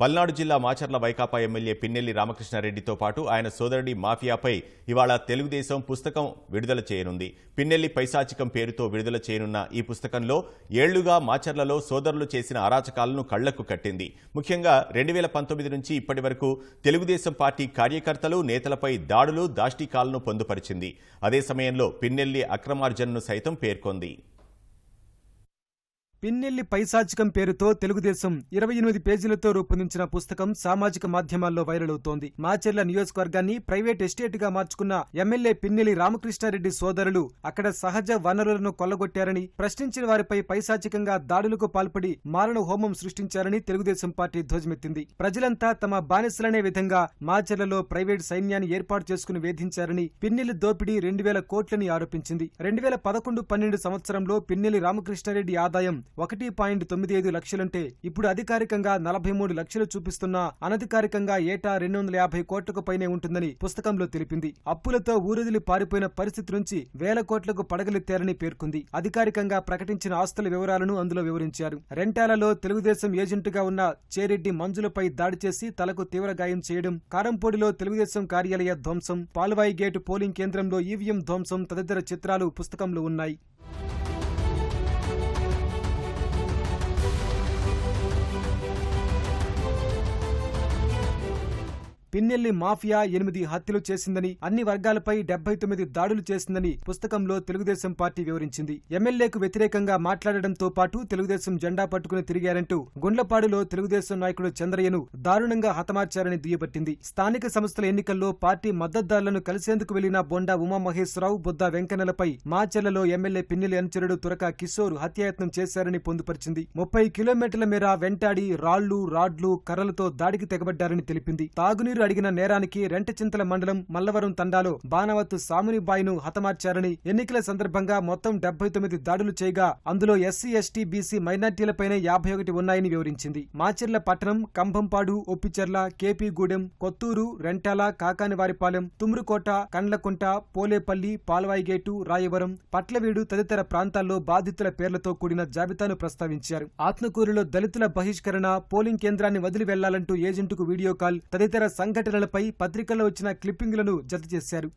పల్నాడు జిల్లా మాచర్ల వైకాపా ఎమ్మెల్యే పిన్నెల్లి రామకృష్ణారెడ్డితో పాటు ఆయన సోదరుడి మాఫియాపై ఇవాళ తెలుగుదేశం పుస్తకం విడుదల చేయనుంది. పిన్నెల్లి పైశాచికం పేరుతో విడుదల చేయనున్న ఈ పుస్తకంలో ఏళ్ళుగా మాచర్లలో సోదరులు చేసిన అరాచకాలను కళ్ళకు కట్టింది. ముఖ్యంగా రెండు వేల పంతొమ్మిది నుంచి ఇప్పటి వరకు తెలుగుదేశం పార్టీ కార్యకర్తలు నేతలపై దాడులు దాష్టీకాలను పొందుపరిచింది. అదే సమయంలో పిన్నెల్లి అక్రమార్జనను సైతం పేర్కొంది. పిన్నెల్లి పైశాచికం పేరుతో తెలుగుదేశం ఇరవై ఎనిమిది పేజీలతో రూపొందించిన పుస్తకం సామాజిక మాధ్యమాల్లో వైరల్ అవుతోంది. మాచెర్ల నియోజకవర్గాన్ని ప్రైవేట్ ఎస్టేట్గా మార్చుకున్న ఎమ్మెల్యే పిన్నెల్లి రామకృష్ణారెడ్డి సోదరులు అక్కడ సహజ వనరులను కొల్లగొట్టారని ప్రశ్నించిన వారిపై పైశాచికంగా దాడులకు పాల్పడి మారణ హోమం సృష్టించారని తెలుగుదేశం పార్టీ ధ్వజమెత్తింది. ప్రజలంతా తమ బానిసలనే విధంగా మాచెర్లలో ప్రైవేట్ సైన్యాన్ని ఏర్పాటు చేసుకుని వేధించారని పిన్నెల్లి దోపిడీ రెండు వేల కోట్లని ఆరోపించింది. రెండు వేల పదకొండు పన్నెండు సంవత్సరంలో పిన్నెల్లి రామకృష్ణారెడ్డి ఆదాయం ఒకటి పాయింట్ తొమ్మిది ఐదు లక్షలుంటే ఇప్పుడు అధికారికంగా నలభై మూడు లక్షలు చూపిస్తున్నా అనధికారికంగా ఏటా రెండు వందల యాభై కోట్లకు పైనే ఉంటుందని పుస్తకంలో తెలిపింది. అప్పులతో ఊరొదిలి పారిపోయిన పరిస్థితి నుంచి వేల కోట్లకు పడగలెత్తారని పేర్కొంది. అధికారికంగా ప్రకటించిన ఆస్తుల వివరాలను అందులో వివరించారు. రెంటాలలో తెలుగుదేశం ఏజెంటుగా ఉన్న చేరెడ్డి మంజులపై దాడి చేసి తలకు తీవ్ర గాయం చేయడం కారంపొడిలో తెలుగుదేశం కార్యాలయ ధ్వంసం పాల్వాయి గేటు పోలింగ్ కేంద్రంలో ఈవీఎం ధ్వంసం తదితర చిత్రాలు పుస్తకంలో ఉన్నాయి. పిన్నెల్లి మాఫియా ఎనిమిది హత్యలు చేసిందని అన్ని వర్గాలపై డెబ్బై తొమ్మిది దాడులు చేసిందని పుస్తకంలో తెలుగుదేశం పార్టీ వివరించింది. ఎమ్మెల్యేకు వ్యతిరేకంగా మాట్లాడడంతో పాటు తెలుగుదేశం జెండా పట్టుకుని తిరిగారంటూ గుండ్లపాడులో తెలుగుదేశం నాయకుడు చంద్రయ్యను దారుణంగా హతమార్చారని దుయ్యబట్టింది. స్థానిక సంస్థల ఎన్నికల్లో పార్టీ మద్దతుదారులను కలిసేందుకు వెళ్ళిన బొండా ఉమామహేశ్వరరావు బుద్దా వెంకన్నలపై మాచెల్లలో ఎమ్మెల్యే పిన్నెల్లి అనుచరుడు తురక కిషోర్ హత్యాయత్నం చేశారని పొందుపరిచింది. ముప్పై కిలోమీటర్ల మేర వెంటాడి రాళ్ళు రాడ్లు కర్రలతో దాడికి తెగబడ్డారని తెలిపింది. తాగునీరు అడిగిన నేరానికి రెంటచింతల మండలం మల్లవరం తండాలో బానవత్తు సామునిబాయిను హతమార్చారని ఎన్నికల సందర్భంగా మొత్తం డెబ్బై తొమ్మిది దాడులు చేయగా అందులో ఎస్సీ ఎస్టీ బీసీ మైనార్టీలపైనే యాభై ఒకటి ఉన్నాయని వివరించింది. మాచెర్ల పట్టణం కంభంపాడు ఒప్పిచెర్ల కేపీగూడెం కొత్తూరు రెంటాల కాకానివారిపాలెం తుమ్రుకోట కండ్లకుంట పోలేపల్లి పాల్వాయిగేటు రాయవరం పట్లవీడు తదితర ప్రాంతాల్లో బాధితుల పేర్లతో కూడిన జాబితాను ప్రస్తావించారు. ఆత్మకూరులో దళితుల బహిష్కరణ పోలింగ్ కేంద్రాన్ని వదిలి వెళ్ళాలంటూ ఏజెంటుకు వీడియో కాల్ తదితర సంఘటనలపై పత్రికల్లో వచ్చిన క్లిప్పింగ్లను జత చేశారు